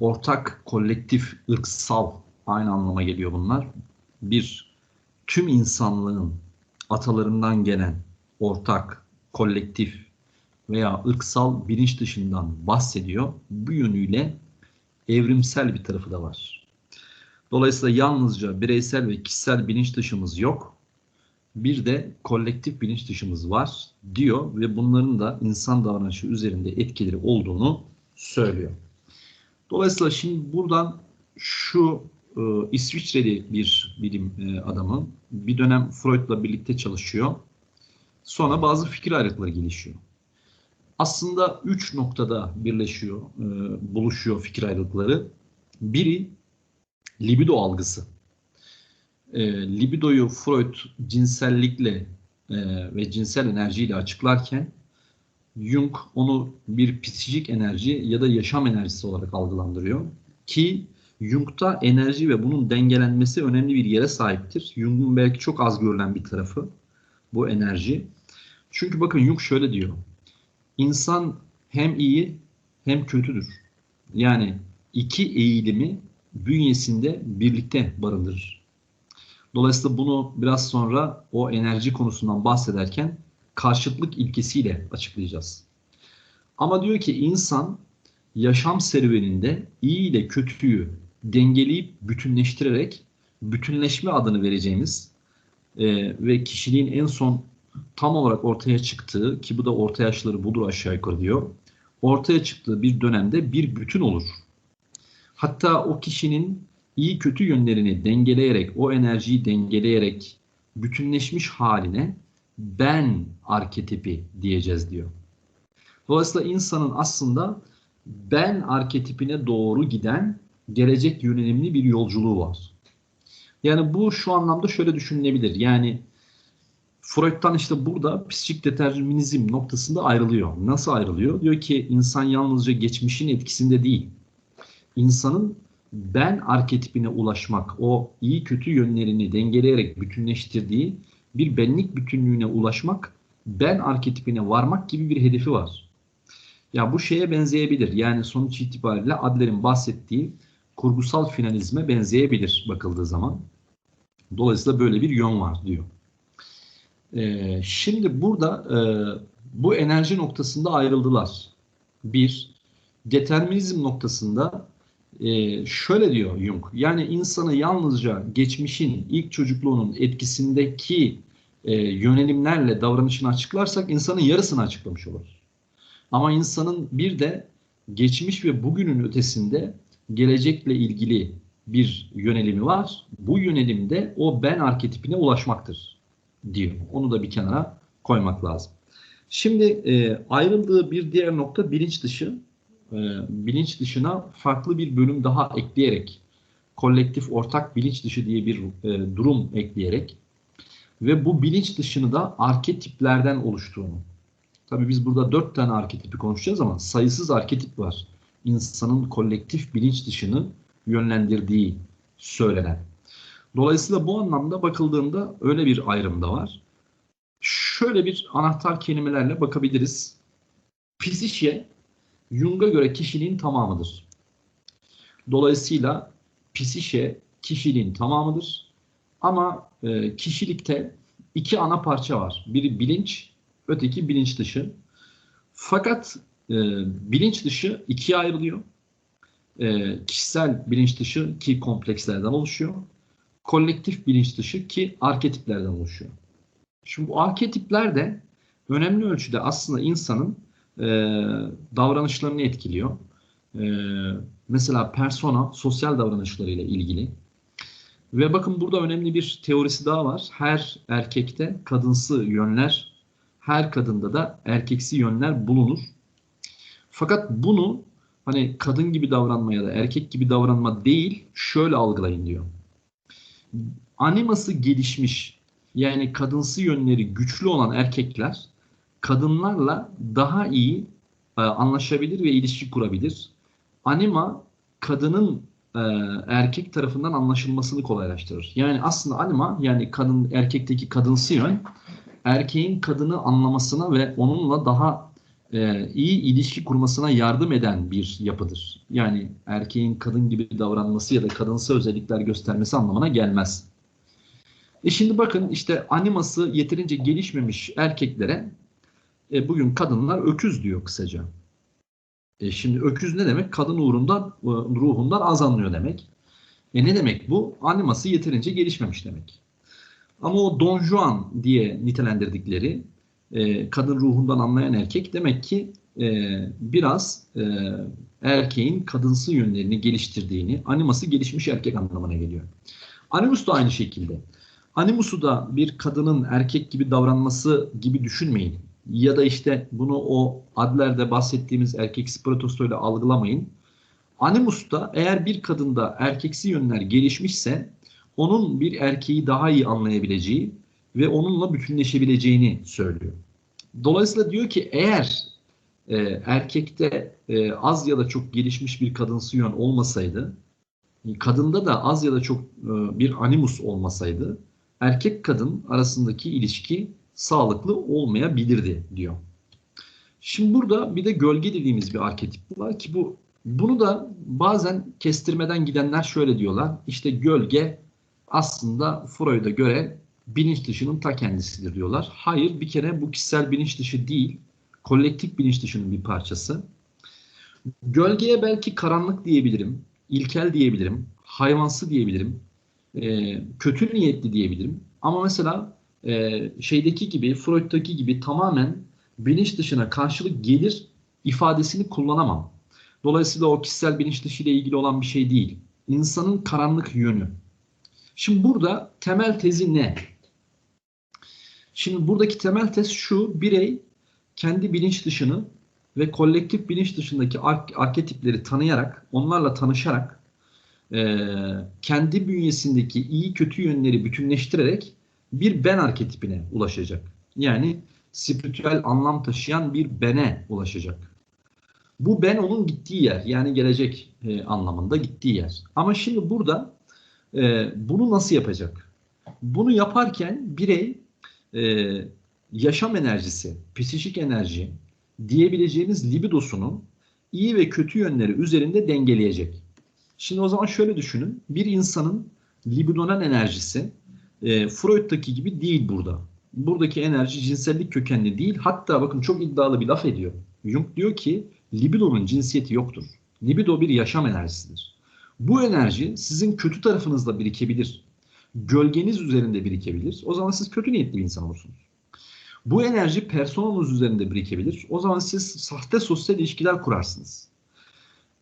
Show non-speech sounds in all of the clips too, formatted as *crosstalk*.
ortak, kolektif, ırksal aynı anlama geliyor bunlar. Bir, tüm insanlığın atalarından gelen ortak, kolektif veya ırksal bilinç dışından bahsediyor. Bu yönüyle evrimsel bir tarafı da var. Dolayısıyla yalnızca bireysel ve kişisel bilinç dışımız yok. Bir de kolektif bilinç dışımız var diyor ve bunların da insan davranışı üzerinde etkileri olduğunu söylüyor. Dolayısıyla şimdi buradan şu e, İsviçreli bir bilim e, adamı bir dönem Freud'la birlikte çalışıyor. Sonra bazı fikir ayrılıkları gelişiyor. Aslında üç noktada birleşiyor, e, buluşuyor fikir ayrılıkları. Biri libido algısı. E, libidoyu Freud cinsellikle e, ve cinsel enerjiyle açıklarken Jung onu bir psikik enerji ya da yaşam enerjisi olarak algılandırıyor. Ki Jung'da enerji ve bunun dengelenmesi önemli bir yere sahiptir. Jung'un belki çok az görülen bir tarafı bu enerji. Çünkü bakın Jung şöyle diyor. İnsan hem iyi hem kötüdür. Yani iki eğilimi bünyesinde birlikte barındırır. Dolayısıyla bunu biraz sonra o enerji konusundan bahsederken karşıtlık ilkesiyle açıklayacağız. Ama diyor ki insan yaşam serüveninde iyi ile kötüyü dengeleyip bütünleştirerek bütünleşme adını vereceğimiz e, ve kişiliğin en son tam olarak ortaya çıktığı ki bu da orta yaşları budur aşağı yukarı diyor. Ortaya çıktığı bir dönemde bir bütün olur. Hatta o kişinin iyi kötü yönlerini dengeleyerek, o enerjiyi dengeleyerek bütünleşmiş haline ben arketipi diyeceğiz diyor. Dolayısıyla insanın aslında ben arketipine doğru giden gelecek yönelimli bir yolculuğu var. Yani bu şu anlamda şöyle düşünülebilir. Yani Freud'dan işte burada psikik determinizm noktasında ayrılıyor. Nasıl ayrılıyor? Diyor ki insan yalnızca geçmişin etkisinde değil. İnsanın ben arketipine ulaşmak, o iyi kötü yönlerini dengeleyerek bütünleştirdiği bir benlik bütünlüğüne ulaşmak, ben arketipine varmak gibi bir hedefi var. Ya bu şeye benzeyebilir. Yani sonuç itibariyle Adler'in bahsettiği kurgusal finalizme benzeyebilir bakıldığı zaman. Dolayısıyla böyle bir yön var diyor. Ee, şimdi burada e, bu enerji noktasında ayrıldılar. Bir, determinizm noktasında e, şöyle diyor Jung. Yani insanı yalnızca geçmişin ilk çocukluğunun etkisindeki e, yönelimlerle davranışını açıklarsak insanın yarısını açıklamış olur. Ama insanın bir de geçmiş ve bugünün ötesinde gelecekle ilgili bir yönelimi var. Bu yönelimde o ben arketipine ulaşmaktır diyor. Onu da bir kenara koymak lazım. Şimdi e, ayrıldığı bir diğer nokta bilinç dışı. E, bilinç dışına farklı bir bölüm daha ekleyerek kolektif ortak bilinç dışı diye bir e, durum ekleyerek ve bu bilinç dışını da arketiplerden oluştuğunu. Tabii biz burada dört tane arketipi konuşacağız ama sayısız arketip var. İnsanın kolektif bilinç dışını yönlendirdiği söylenen. Dolayısıyla bu anlamda bakıldığında öyle bir ayrım da var. Şöyle bir anahtar kelimelerle bakabiliriz. Psişe, Jung'a göre kişiliğin tamamıdır. Dolayısıyla psişe kişiliğin tamamıdır. Ama e, kişilikte iki ana parça var. Biri bilinç, öteki bilinç dışı. Fakat e, bilinç dışı ikiye ayrılıyor. E, kişisel bilinç dışı ki komplekslerden oluşuyor. Kolektif bilinç dışı ki arketiplerden oluşuyor. Şimdi bu arketipler de önemli ölçüde aslında insanın e, davranışlarını etkiliyor. E, mesela persona sosyal davranışlarıyla ilgili. Ve bakın burada önemli bir teorisi daha var. Her erkekte kadınsı yönler, her kadında da erkeksi yönler bulunur. Fakat bunu hani kadın gibi davranma ya da erkek gibi davranma değil, şöyle algılayın diyor. Animası gelişmiş yani kadınsı yönleri güçlü olan erkekler kadınlarla daha iyi e, anlaşabilir ve ilişki kurabilir. Anima kadının e, erkek tarafından anlaşılmasını kolaylaştırır. Yani aslında anima yani kadın erkekteki kadınsı yön erkeğin kadını anlamasına ve onunla daha e, iyi ilişki kurmasına yardım eden bir yapıdır. Yani erkeğin kadın gibi davranması ya da kadınsı özellikler göstermesi anlamına gelmez. E şimdi bakın işte animası yeterince gelişmemiş erkeklere e, bugün kadınlar öküz diyor kısaca. E şimdi öküz ne demek? Kadın uğrundan, e, ruhundan az anlıyor demek. E ne demek bu? Animası yeterince gelişmemiş demek. Ama o Don Juan diye nitelendirdikleri e, kadın ruhundan anlayan erkek demek ki e, biraz e, erkeğin kadınsı yönlerini geliştirdiğini, animası gelişmiş erkek anlamına geliyor. Animus da aynı şekilde. Animus'u da bir kadının erkek gibi davranması gibi düşünmeyin. Ya da işte bunu o adlerde bahsettiğimiz erkek spiritosto ile algılamayın. Animus'ta eğer bir kadında erkeksi yönler gelişmişse onun bir erkeği daha iyi anlayabileceği ve onunla bütünleşebileceğini söylüyor. Dolayısıyla diyor ki eğer e, erkekte e, az ya da çok gelişmiş bir kadınsı yön olmasaydı, kadında da az ya da çok e, bir animus olmasaydı, erkek kadın arasındaki ilişki sağlıklı olmayabilirdi diyor. Şimdi burada bir de gölge dediğimiz bir arketip var ki bu bunu da bazen kestirmeden gidenler şöyle diyorlar. İşte gölge aslında Freud'a göre bilinç dışının ta kendisidir diyorlar. Hayır bir kere bu kişisel bilinç dışı değil, kolektif bilinç dışının bir parçası. Gölgeye belki karanlık diyebilirim, ilkel diyebilirim, hayvansı diyebilirim, e, kötü niyetli diyebilirim. Ama mesela e, şeydeki gibi, Freud'daki gibi tamamen bilinç dışına karşılık gelir ifadesini kullanamam. Dolayısıyla o kişisel bilinç dışı ile ilgili olan bir şey değil. İnsanın karanlık yönü. Şimdi burada temel tezi ne? Şimdi buradaki temel tez şu, birey kendi bilinç dışını ve kolektif bilinç dışındaki arketipleri tanıyarak, onlarla tanışarak, e, kendi bünyesindeki iyi kötü yönleri bütünleştirerek bir ben arketipine ulaşacak. Yani spiritüel anlam taşıyan bir bene ulaşacak. Bu ben onun gittiği yer, yani gelecek e, anlamında gittiği yer. Ama şimdi burada e, bunu nasıl yapacak? Bunu yaparken birey e, yaşam enerjisi, psikik enerji diyebileceğiniz libidosunu iyi ve kötü yönleri üzerinde dengeleyecek. Şimdi o zaman şöyle düşünün. Bir insanın libidonal enerjisi e, Freud'daki gibi değil burada. Buradaki enerji cinsellik kökenli değil. Hatta bakın çok iddialı bir laf ediyor. Jung diyor ki libidonun cinsiyeti yoktur. Libido bir yaşam enerjisidir. Bu enerji sizin kötü tarafınızda birikebilir gölgeniz üzerinde birikebilir. O zaman siz kötü niyetli bir insan olursunuz. Bu enerji personanız üzerinde birikebilir. O zaman siz sahte sosyal ilişkiler kurarsınız.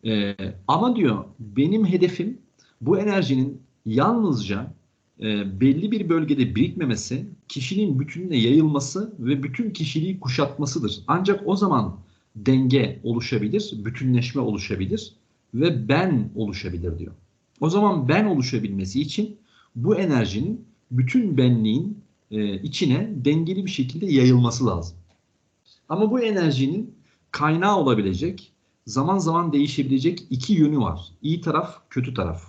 Ee, ama diyor benim hedefim bu enerjinin yalnızca e, belli bir bölgede birikmemesi, kişinin bütününe yayılması ve bütün kişiliği kuşatmasıdır. Ancak o zaman denge oluşabilir, bütünleşme oluşabilir ve ben oluşabilir diyor. O zaman ben oluşabilmesi için bu enerjinin bütün benliğin e, içine dengeli bir şekilde yayılması lazım. Ama bu enerjinin kaynağı olabilecek, zaman zaman değişebilecek iki yönü var. İyi taraf, kötü taraf.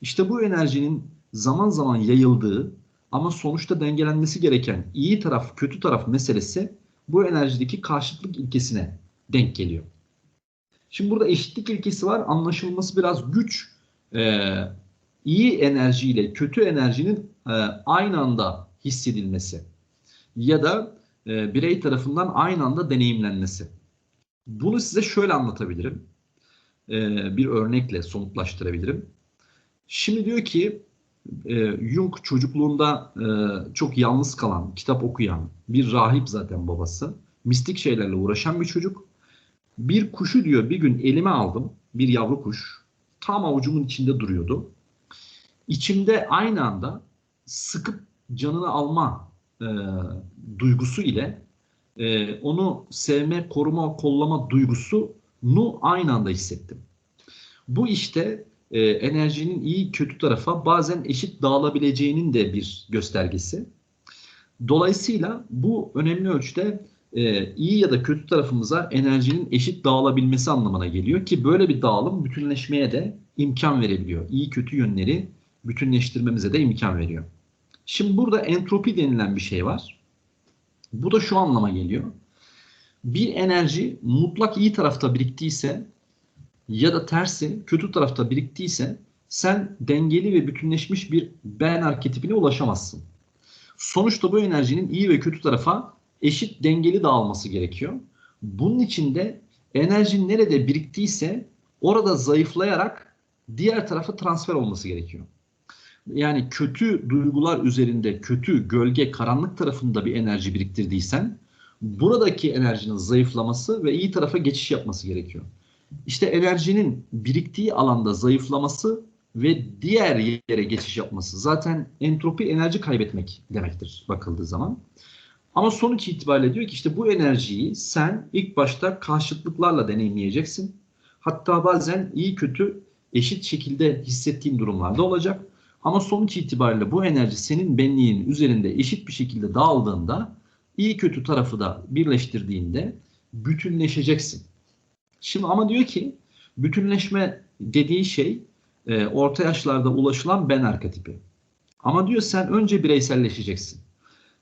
İşte bu enerjinin zaman zaman yayıldığı ama sonuçta dengelenmesi gereken iyi taraf, kötü taraf meselesi bu enerjideki karşıtlık ilkesine denk geliyor. Şimdi burada eşitlik ilkesi var. Anlaşılması biraz güç. Ee, iyi enerjiyle kötü enerjinin e, aynı anda hissedilmesi ya da e, birey tarafından aynı anda deneyimlenmesi. Bunu size şöyle anlatabilirim. E, bir örnekle somutlaştırabilirim. Şimdi diyor ki e, Jung çocukluğunda e, çok yalnız kalan, kitap okuyan bir rahip zaten babası. Mistik şeylerle uğraşan bir çocuk. Bir kuşu diyor bir gün elime aldım. Bir yavru kuş. Tam avucumun içinde duruyordu içimde aynı anda sıkıp canını alma e, duygusu ile e, onu sevme, koruma, kollama duygusunu aynı anda hissettim. Bu işte e, enerjinin iyi kötü tarafa bazen eşit dağılabileceğinin de bir göstergesi. Dolayısıyla bu önemli ölçüde e, iyi ya da kötü tarafımıza enerjinin eşit dağılabilmesi anlamına geliyor ki böyle bir dağılım bütünleşmeye de imkan verebiliyor. İyi kötü yönleri bütünleştirmemize de imkan veriyor. Şimdi burada entropi denilen bir şey var. Bu da şu anlama geliyor. bir enerji mutlak iyi tarafta biriktiyse ya da tersi kötü tarafta biriktiyse sen dengeli ve bütünleşmiş bir ben arketipine ulaşamazsın. Sonuçta bu enerjinin iyi ve kötü tarafa eşit dengeli dağılması gerekiyor. Bunun için de enerji nerede biriktiyse orada zayıflayarak diğer tarafa transfer olması gerekiyor. Yani kötü duygular üzerinde kötü, gölge, karanlık tarafında bir enerji biriktirdiysen buradaki enerjinin zayıflaması ve iyi tarafa geçiş yapması gerekiyor. İşte enerjinin biriktiği alanda zayıflaması ve diğer yere geçiş yapması zaten entropi enerji kaybetmek demektir bakıldığı zaman. Ama sonuç itibariyle diyor ki işte bu enerjiyi sen ilk başta karşıtlıklarla deneyimleyeceksin. Hatta bazen iyi kötü eşit şekilde hissettiğin durumlarda olacak. Ama sonuç itibariyle bu enerji senin benliğin üzerinde eşit bir şekilde dağıldığında iyi kötü tarafı da birleştirdiğinde bütünleşeceksin. Şimdi ama diyor ki bütünleşme dediği şey e, orta yaşlarda ulaşılan ben arketipi. Ama diyor sen önce bireyselleşeceksin.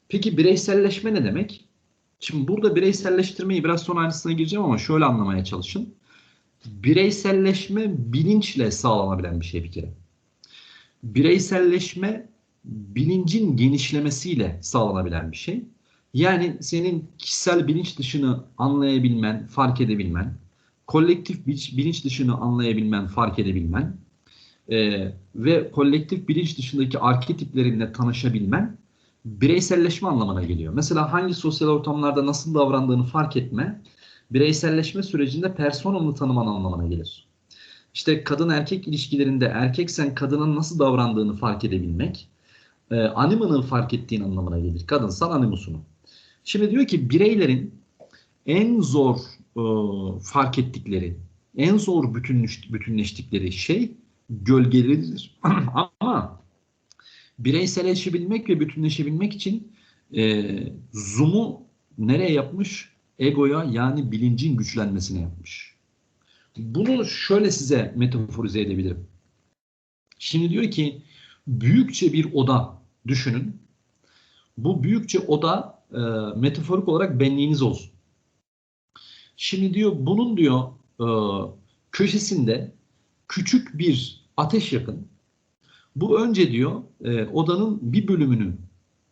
Peki bireyselleşme ne demek? Şimdi burada bireyselleştirmeyi biraz sonra aynısına gireceğim ama şöyle anlamaya çalışın. Bireyselleşme bilinçle sağlanabilen bir şey bir kere. Bireyselleşme bilincin genişlemesiyle sağlanabilen bir şey. Yani senin kişisel bilinç dışını anlayabilmen, fark edebilmen, kolektif bilinç dışını anlayabilmen, fark edebilmen e, ve kolektif bilinç dışındaki arketiplerinle tanışabilmen bireyselleşme anlamına geliyor. Mesela hangi sosyal ortamlarda nasıl davrandığını fark etme, bireyselleşme sürecinde personanı tanıman anlamına gelir. İşte kadın erkek ilişkilerinde erkeksen kadının nasıl davrandığını fark edebilmek, e, animını fark ettiğin anlamına gelir. Kadınsan animusunu. Şimdi diyor ki bireylerin en zor e, fark ettikleri, en zor bütünleş, bütünleştikleri şey gölgeleridir. *clears throat* Ama bireyselleşebilmek ve bütünleşebilmek için e, zoom'u nereye yapmış? Egoya yani bilincin güçlenmesine yapmış. Bunu şöyle size metaforize edebilirim. Şimdi diyor ki büyükçe bir oda düşünün. Bu büyükçe oda e, metaforik olarak benliğiniz olsun. Şimdi diyor bunun diyor e, köşesinde küçük bir ateş yakın. Bu önce diyor e, odanın bir bölümünü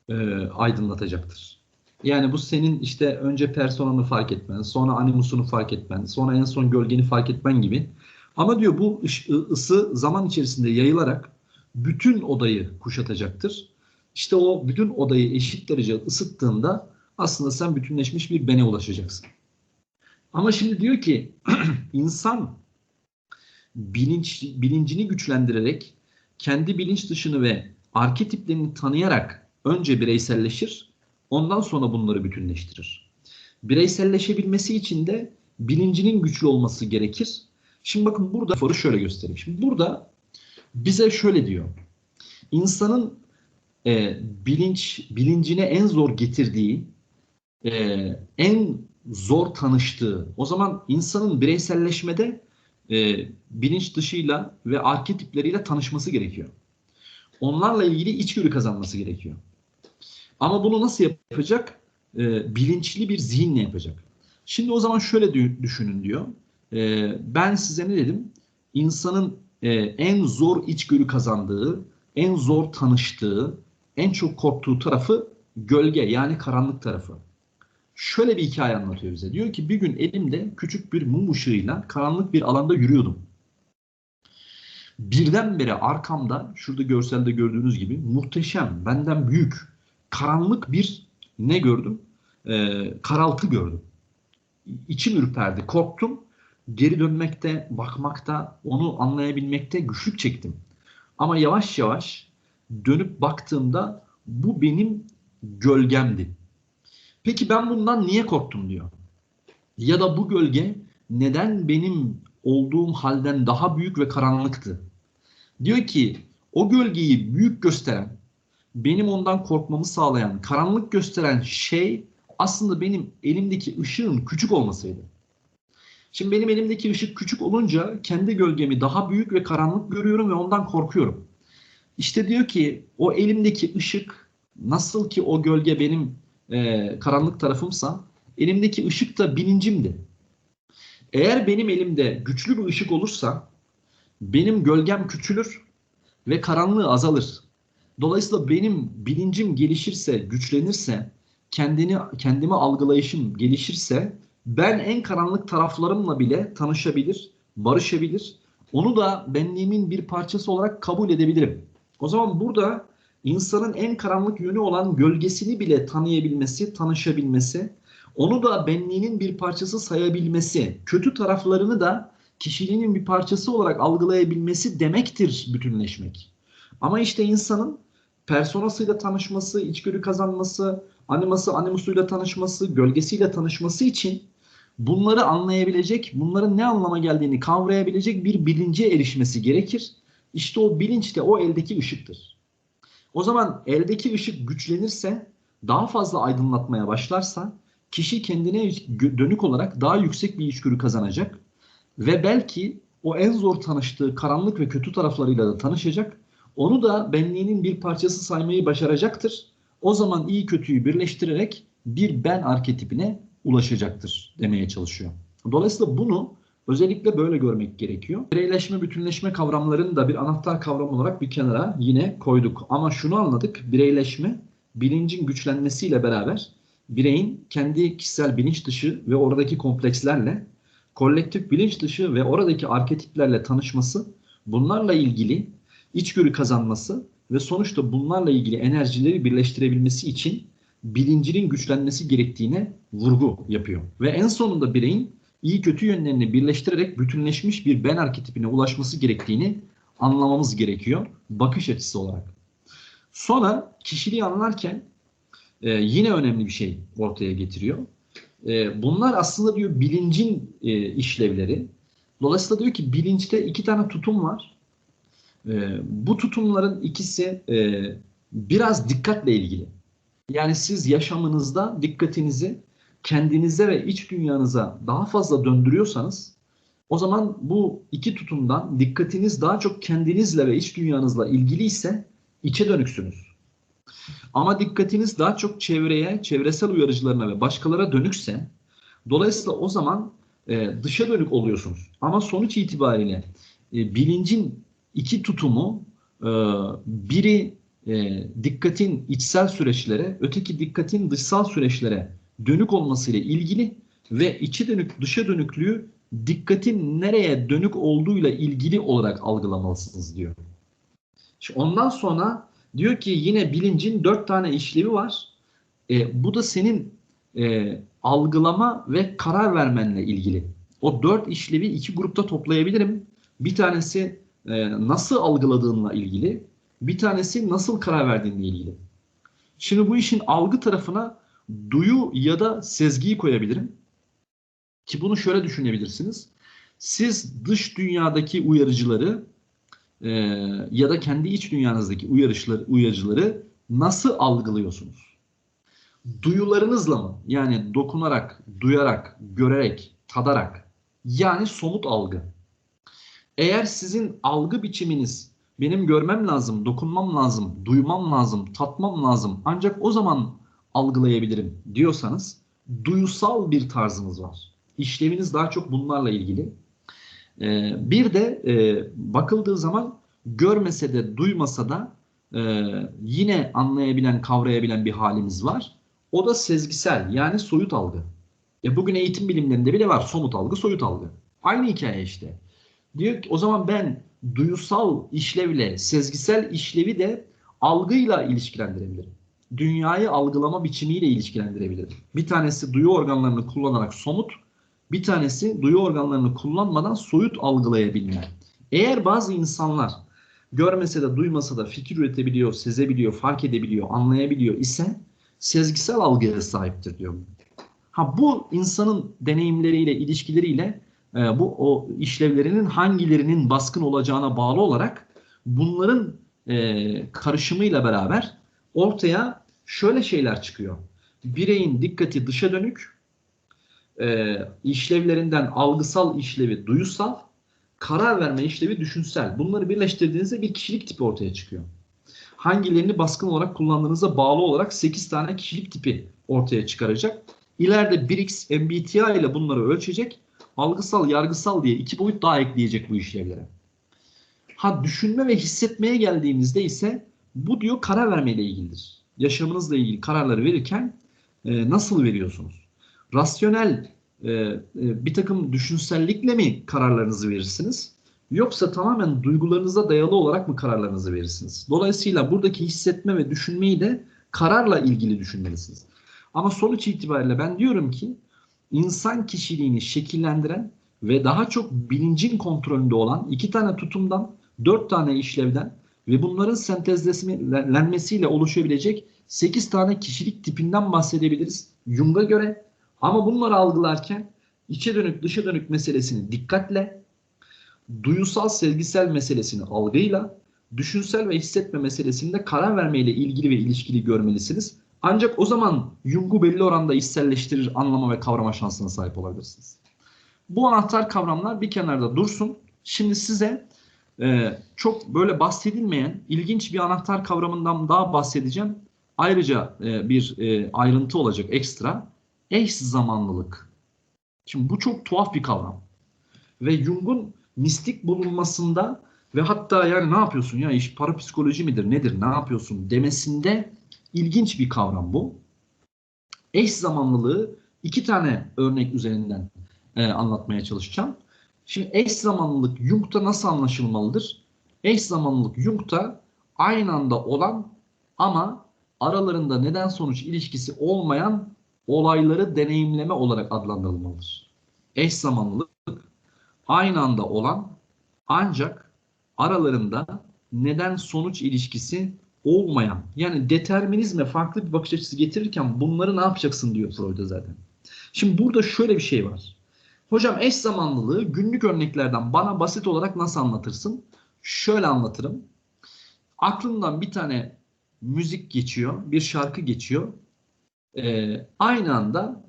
e, aydınlatacaktır. Yani bu senin işte önce personanı fark etmen, sonra animusunu fark etmen, sonra en son gölgeni fark etmen gibi. Ama diyor bu ısı zaman içerisinde yayılarak bütün odayı kuşatacaktır. İşte o bütün odayı eşit derece ısıttığında aslında sen bütünleşmiş bir bene ulaşacaksın. Ama şimdi diyor ki *clears throat* insan bilinç, bilincini güçlendirerek kendi bilinç dışını ve arketiplerini tanıyarak önce bireyselleşir, ondan sonra bunları bütünleştirir. Bireyselleşebilmesi için de bilincinin güçlü olması gerekir. Şimdi bakın burada foru şöyle göstereyim. Şimdi burada bize şöyle diyor. İnsanın e, bilinç bilincine en zor getirdiği, e, en zor tanıştığı, o zaman insanın bireyselleşmede e, bilinç dışıyla ve arketipleriyle tanışması gerekiyor. Onlarla ilgili içgörü kazanması gerekiyor. Ama bunu nasıl yapacak? E, bilinçli bir zihinle yapacak. Şimdi o zaman şöyle düşünün diyor. E, ben size ne dedim? İnsanın e, en zor içgörü kazandığı, en zor tanıştığı, en çok korktuğu tarafı gölge yani karanlık tarafı şöyle bir hikaye anlatıyor bize. Diyor ki bir gün elimde küçük bir mum ışığıyla karanlık bir alanda yürüyordum. Birdenbire arkamda şurada görselde gördüğünüz gibi muhteşem, benden büyük, karanlık bir ne gördüm? Ee, karaltı gördüm. İçim ürperdi, korktum. Geri dönmekte, bakmakta, onu anlayabilmekte güçlük çektim. Ama yavaş yavaş dönüp baktığımda bu benim gölgemdi. Peki ben bundan niye korktum diyor. Ya da bu gölge neden benim olduğum halden daha büyük ve karanlıktı? Diyor ki o gölgeyi büyük gösteren, benim ondan korkmamı sağlayan, karanlık gösteren şey aslında benim elimdeki ışığın küçük olmasıydı. Şimdi benim elimdeki ışık küçük olunca kendi gölgemi daha büyük ve karanlık görüyorum ve ondan korkuyorum. İşte diyor ki o elimdeki ışık nasıl ki o gölge benim e, karanlık tarafımsa Elimdeki ışık da bilincimdi. Eğer benim elimde güçlü bir ışık olursa benim gölgem küçülür ve karanlığı azalır. Dolayısıyla benim bilincim gelişirse, güçlenirse, kendini kendimi algılayışım gelişirse ben en karanlık taraflarımla bile tanışabilir, barışabilir. Onu da benliğimin bir parçası olarak kabul edebilirim. O zaman burada insanın en karanlık yönü olan gölgesini bile tanıyabilmesi, tanışabilmesi, onu da benliğinin bir parçası sayabilmesi, kötü taraflarını da kişiliğinin bir parçası olarak algılayabilmesi demektir bütünleşmek. Ama işte insanın personasıyla tanışması, içgörü kazanması, animası animusuyla tanışması, gölgesiyle tanışması için bunları anlayabilecek, bunların ne anlama geldiğini kavrayabilecek bir bilince erişmesi gerekir. İşte o bilinç de o eldeki ışıktır. O zaman eldeki ışık güçlenirse, daha fazla aydınlatmaya başlarsa kişi kendine dönük olarak daha yüksek bir içgörü kazanacak ve belki o en zor tanıştığı karanlık ve kötü taraflarıyla da tanışacak. Onu da benliğinin bir parçası saymayı başaracaktır. O zaman iyi kötüyü birleştirerek bir ben arketipine ulaşacaktır demeye çalışıyor. Dolayısıyla bunu özellikle böyle görmek gerekiyor. Bireyleşme, bütünleşme kavramlarını da bir anahtar kavram olarak bir kenara yine koyduk. Ama şunu anladık, bireyleşme bilincin güçlenmesiyle beraber bireyin kendi kişisel bilinç dışı ve oradaki komplekslerle kolektif bilinç dışı ve oradaki arketiplerle tanışması, bunlarla ilgili içgörü kazanması ve sonuçta bunlarla ilgili enerjileri birleştirebilmesi için bilincinin güçlenmesi gerektiğine vurgu yapıyor. Ve en sonunda bireyin iyi kötü yönlerini birleştirerek bütünleşmiş bir ben arketipine ulaşması gerektiğini anlamamız gerekiyor bakış açısı olarak. Sonra kişiliği anlarken e, yine önemli bir şey ortaya getiriyor. E, bunlar aslında diyor bilincin e, işlevleri. Dolayısıyla diyor ki bilinçte iki tane tutum var. E, bu tutumların ikisi e, biraz dikkatle ilgili. Yani siz yaşamınızda dikkatinizi kendinize ve iç dünyanıza daha fazla döndürüyorsanız o zaman bu iki tutumdan dikkatiniz daha çok kendinizle ve iç dünyanızla ilgili ise içe dönüksünüz. Ama dikkatiniz daha çok çevreye, çevresel uyarıcılarına ve başkalara dönükse dolayısıyla o zaman e, dışa dönük oluyorsunuz. Ama sonuç itibariyle e, bilincin iki tutumu e, biri e, dikkatin içsel süreçlere, öteki dikkatin dışsal süreçlere dönük olmasıyla ilgili ve içi dönük dışa dönüklüğü dikkatin nereye dönük olduğuyla ilgili olarak algılamalısınız diyor. Şimdi ondan sonra diyor ki yine bilincin dört tane işlevi var. E, bu da senin e, algılama ve karar vermenle ilgili. O dört işlevi iki grupta toplayabilirim. Bir tanesi e, nasıl algıladığınla ilgili, bir tanesi nasıl karar verdiğinle ilgili. Şimdi bu işin algı tarafına duyu ya da sezgiyi koyabilirim. Ki bunu şöyle düşünebilirsiniz. Siz dış dünyadaki uyarıcıları e, ya da kendi iç dünyanızdaki uyarıcıları, uyarıcıları nasıl algılıyorsunuz? Duyularınızla mı? Yani dokunarak, duyarak, görerek, tadarak. Yani somut algı. Eğer sizin algı biçiminiz benim görmem lazım, dokunmam lazım, duymam lazım, tatmam lazım ancak o zaman algılayabilirim diyorsanız duyusal bir tarzınız var. İşleviniz daha çok bunlarla ilgili. Ee, bir de e, bakıldığı zaman görmese de duymasa da e, yine anlayabilen, kavrayabilen bir halimiz var. O da sezgisel yani soyut algı. E bugün eğitim bilimlerinde bile var somut algı, soyut algı. Aynı hikaye işte. Diyor ki o zaman ben duyusal işlevle sezgisel işlevi de algıyla ilişkilendirebilirim. Dünyayı algılama biçimiyle ilişkilendirebilirim. Bir tanesi duyu organlarını kullanarak somut, bir tanesi duyu organlarını kullanmadan soyut algılayabilme. Eğer bazı insanlar görmese de duymasa da fikir üretebiliyor, sezebiliyor, fark edebiliyor, anlayabiliyor ise sezgisel algıya sahiptir diyor. Ha bu insanın deneyimleriyle, ilişkileriyle e, bu o işlevlerinin hangilerinin baskın olacağına bağlı olarak bunların e, karışımıyla beraber ortaya şöyle şeyler çıkıyor. Bireyin dikkati dışa dönük, e, işlevlerinden algısal işlevi duyusal, karar verme işlevi düşünsel. Bunları birleştirdiğinizde bir kişilik tipi ortaya çıkıyor. Hangilerini baskın olarak kullandığınıza bağlı olarak 8 tane kişilik tipi ortaya çıkaracak. İleride BRICS, MBTI ile bunları ölçecek. Algısal, yargısal diye iki boyut daha ekleyecek bu işlevlere. Ha düşünme ve hissetmeye geldiğimizde ise bu diyor karar vermeyle ilgilidir. Yaşamınızla ilgili kararları verirken e, nasıl veriyorsunuz? Rasyonel e, e, bir takım düşünsellikle mi kararlarınızı verirsiniz? Yoksa tamamen duygularınıza dayalı olarak mı kararlarınızı verirsiniz? Dolayısıyla buradaki hissetme ve düşünmeyi de kararla ilgili düşünmelisiniz. Ama sonuç itibariyle ben diyorum ki insan kişiliğini şekillendiren ve daha çok bilincin kontrolünde olan iki tane tutumdan, dört tane işlevden ve bunların sentezlenmesiyle oluşabilecek sekiz tane kişilik tipinden bahsedebiliriz Jung'a göre. Ama bunları algılarken içe dönük dışa dönük meselesini dikkatle, duyusal sezgisel meselesini algıyla, düşünsel ve hissetme meselesinde karar vermeyle ilgili ve ilişkili görmelisiniz. Ancak o zaman Jung'u belli oranda içselleştirir, anlama ve kavrama şansına sahip olabilirsiniz. Bu anahtar kavramlar bir kenarda dursun. Şimdi size e, çok böyle bahsedilmeyen ilginç bir anahtar kavramından daha bahsedeceğim. Ayrıca e, bir e, ayrıntı olacak ekstra. Eş zamanlılık. Şimdi bu çok tuhaf bir kavram. Ve Jung'un mistik bulunmasında ve hatta yani ne yapıyorsun ya iş parapsikoloji midir nedir ne yapıyorsun demesinde ilginç bir kavram bu. Eş zamanlılığı iki tane örnek üzerinden e, anlatmaya çalışacağım. Şimdi eş zamanlılık Jung'ta nasıl anlaşılmalıdır? Eş zamanlılık Jung'ta aynı anda olan ama aralarında neden sonuç ilişkisi olmayan olayları deneyimleme olarak adlandırılmalıdır. Eş zamanlılık aynı anda olan ancak aralarında neden sonuç ilişkisi olmayan yani determinizme farklı bir bakış açısı getirirken bunları ne yapacaksın diyor Freud'a zaten. Şimdi burada şöyle bir şey var. Hocam eş zamanlılığı günlük örneklerden bana basit olarak nasıl anlatırsın? Şöyle anlatırım. Aklımdan bir tane müzik geçiyor, bir şarkı geçiyor. Ee, aynı anda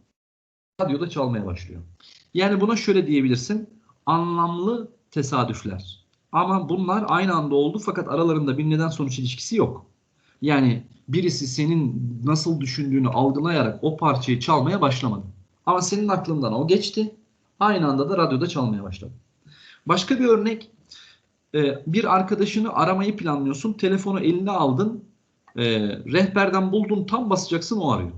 radyoda çalmaya başlıyor. Yani buna şöyle diyebilirsin. Anlamlı tesadüfler. Ama bunlar aynı anda oldu fakat aralarında bir neden sonuç ilişkisi yok. Yani birisi senin nasıl düşündüğünü algılayarak o parçayı çalmaya başlamadı. Ama senin aklından o geçti. Aynı anda da radyoda çalmaya başladı. Başka bir örnek. E, bir arkadaşını aramayı planlıyorsun. Telefonu eline aldın. E, rehberden buldun tam basacaksın o arıyor.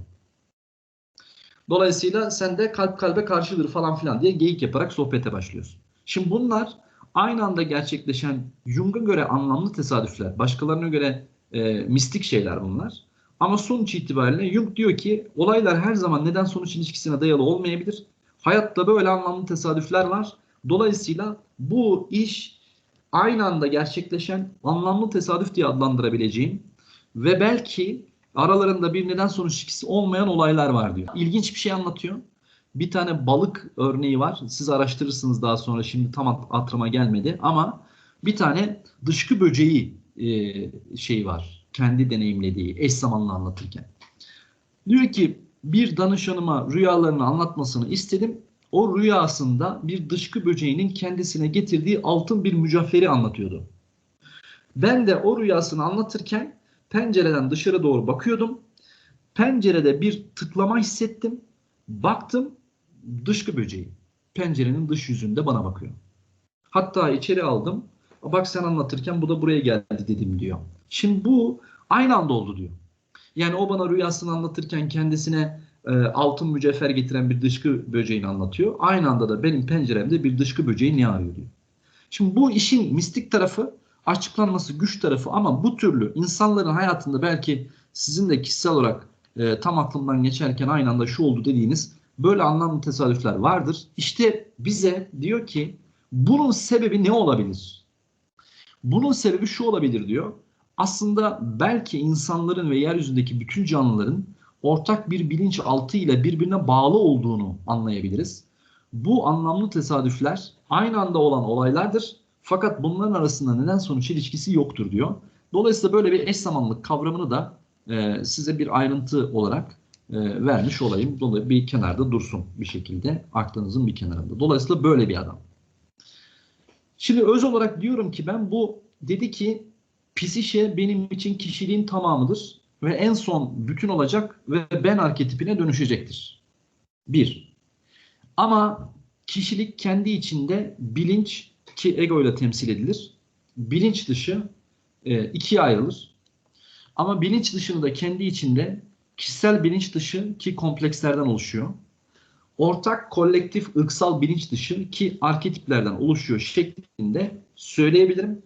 Dolayısıyla sen de kalp kalbe karşıdır falan filan diye geyik yaparak sohbete başlıyorsun. Şimdi bunlar aynı anda gerçekleşen Jung'a göre anlamlı tesadüfler, başkalarına göre e, mistik şeyler bunlar. Ama sonuç itibariyle Jung diyor ki olaylar her zaman neden sonuç ilişkisine dayalı olmayabilir. Hayatta böyle anlamlı tesadüfler var. Dolayısıyla bu iş aynı anda gerçekleşen anlamlı tesadüf diye adlandırabileceğim ve belki aralarında bir neden sonuç ilişkisi olmayan olaylar var diyor. İlginç bir şey anlatıyor. Bir tane balık örneği var. Siz araştırırsınız daha sonra. Şimdi tam hatırıma gelmedi ama bir tane dışkı böceği e, şey var. Kendi deneyimlediği eş zamanlı anlatırken. Diyor ki bir danışanıma rüyalarını anlatmasını istedim. O rüyasında bir dışkı böceğinin kendisine getirdiği altın bir mücevheri anlatıyordu. Ben de o rüyasını anlatırken pencereden dışarı doğru bakıyordum. Pencerede bir tıklama hissettim. Baktım dışkı böceği. Pencerenin dış yüzünde bana bakıyor. Hatta içeri aldım. Bak sen anlatırken bu da buraya geldi dedim diyor. Şimdi bu aynı anda oldu diyor. Yani o bana rüyasını anlatırken kendisine e, altın mücevher getiren bir dışkı böceğini anlatıyor. Aynı anda da benim penceremde bir dışkı böceği ne arıyor diyor. Şimdi bu işin mistik tarafı açıklanması güç tarafı ama bu türlü insanların hayatında belki sizin de kişisel olarak e, tam aklımdan geçerken aynı anda şu oldu dediğiniz böyle anlamlı tesadüfler vardır. İşte bize diyor ki bunun sebebi ne olabilir? Bunun sebebi şu olabilir diyor. Aslında belki insanların ve yeryüzündeki bütün canlıların ortak bir bilinç altı ile birbirine bağlı olduğunu anlayabiliriz. Bu anlamlı tesadüfler aynı anda olan olaylardır. Fakat bunların arasında neden sonuç ilişkisi yoktur diyor. Dolayısıyla böyle bir eş zamanlılık kavramını da e, size bir ayrıntı olarak e, vermiş olayım. Dolayısıyla bir kenarda dursun bir şekilde aklınızın bir kenarında. Dolayısıyla böyle bir adam. Şimdi öz olarak diyorum ki ben bu dedi ki psişe benim için kişiliğin tamamıdır ve en son bütün olacak ve ben arketipine dönüşecektir. Bir. Ama kişilik kendi içinde bilinç ki ego ile temsil edilir. Bilinç dışı e, ikiye ayrılır. Ama bilinç dışını da kendi içinde kişisel bilinç dışı ki komplekslerden oluşuyor. Ortak, kolektif, ırksal bilinç dışı ki arketiplerden oluşuyor şeklinde söyleyebilirim.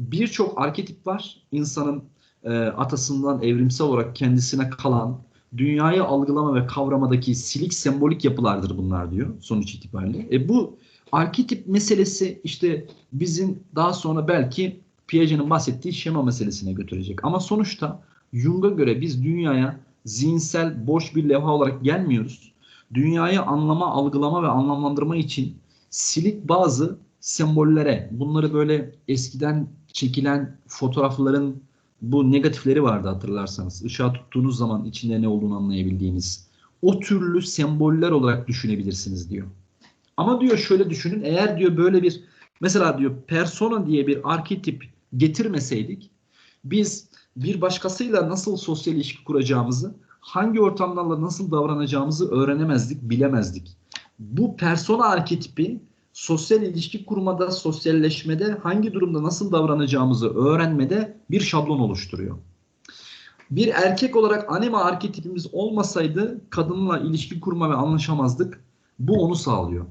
Birçok arketip var. İnsanın e, atasından evrimsel olarak kendisine kalan dünyayı algılama ve kavramadaki silik sembolik yapılardır bunlar diyor sonuç itibariyle. E bu arketip meselesi işte bizim daha sonra belki Piaget'in bahsettiği şema meselesine götürecek. Ama sonuçta Jung'a göre biz dünyaya zihinsel boş bir levha olarak gelmiyoruz. Dünyayı anlama, algılama ve anlamlandırma için silik bazı sembollere, bunları böyle eskiden çekilen fotoğrafların bu negatifleri vardı hatırlarsanız. Işığa tuttuğunuz zaman içinde ne olduğunu anlayabildiğiniz. O türlü semboller olarak düşünebilirsiniz diyor. Ama diyor şöyle düşünün eğer diyor böyle bir mesela diyor persona diye bir arketip getirmeseydik biz bir başkasıyla nasıl sosyal ilişki kuracağımızı, hangi ortamlarla nasıl davranacağımızı öğrenemezdik, bilemezdik. Bu persona arketipi sosyal ilişki kurmada, sosyalleşmede hangi durumda nasıl davranacağımızı öğrenmede bir şablon oluşturuyor. Bir erkek olarak anima arketipimiz olmasaydı kadınla ilişki kurma ve anlaşamazdık. Bu onu sağlıyor.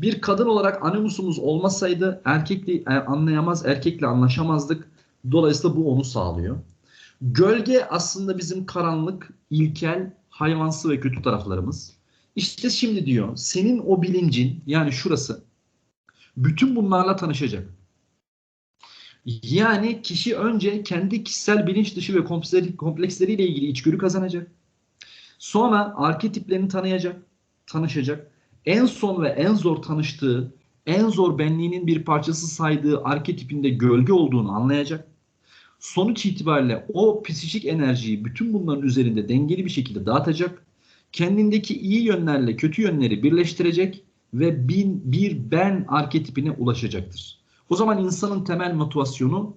Bir kadın olarak animusumuz olmasaydı erkekle anlayamaz, erkekle anlaşamazdık. Dolayısıyla bu onu sağlıyor. Gölge aslında bizim karanlık, ilkel, hayvansı ve kötü taraflarımız. İşte şimdi diyor senin o bilincin yani şurası bütün bunlarla tanışacak. Yani kişi önce kendi kişisel bilinç dışı ve kompleksleriyle ilgili içgörü kazanacak. Sonra arketiplerini tanıyacak, tanışacak. En son ve en zor tanıştığı, en zor benliğinin bir parçası saydığı arketipinde gölge olduğunu anlayacak. Sonuç itibariyle o psikik enerjiyi bütün bunların üzerinde dengeli bir şekilde dağıtacak. Kendindeki iyi yönlerle kötü yönleri birleştirecek ve bin, bir ben arketipine ulaşacaktır. O zaman insanın temel motivasyonu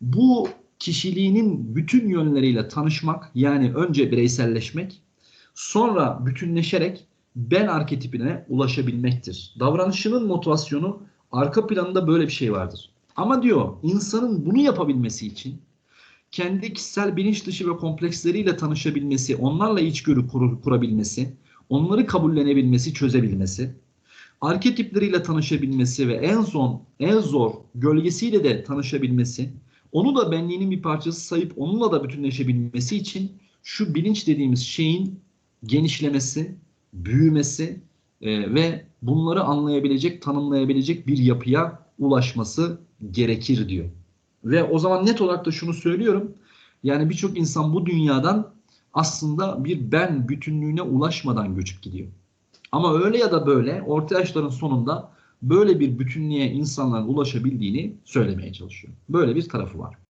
bu kişiliğinin bütün yönleriyle tanışmak yani önce bireyselleşmek sonra bütünleşerek ben arketipine ulaşabilmektir. Davranışının motivasyonu arka planında böyle bir şey vardır. Ama diyor insanın bunu yapabilmesi için kendi kişisel bilinç dışı ve kompleksleriyle tanışabilmesi, onlarla içgörü kur, kurabilmesi, onları kabullenebilmesi, çözebilmesi, arketipleriyle tanışabilmesi ve en son en zor gölgesiyle de tanışabilmesi, onu da benliğinin bir parçası sayıp onunla da bütünleşebilmesi için şu bilinç dediğimiz şeyin genişlemesi, büyümesi e, ve bunları anlayabilecek, tanımlayabilecek bir yapıya ulaşması gerekir diyor. Ve o zaman net olarak da şunu söylüyorum. Yani birçok insan bu dünyadan aslında bir ben bütünlüğüne ulaşmadan göçüp gidiyor. Ama öyle ya da böyle orta yaşların sonunda böyle bir bütünlüğe insanların ulaşabildiğini söylemeye çalışıyor. Böyle bir tarafı var.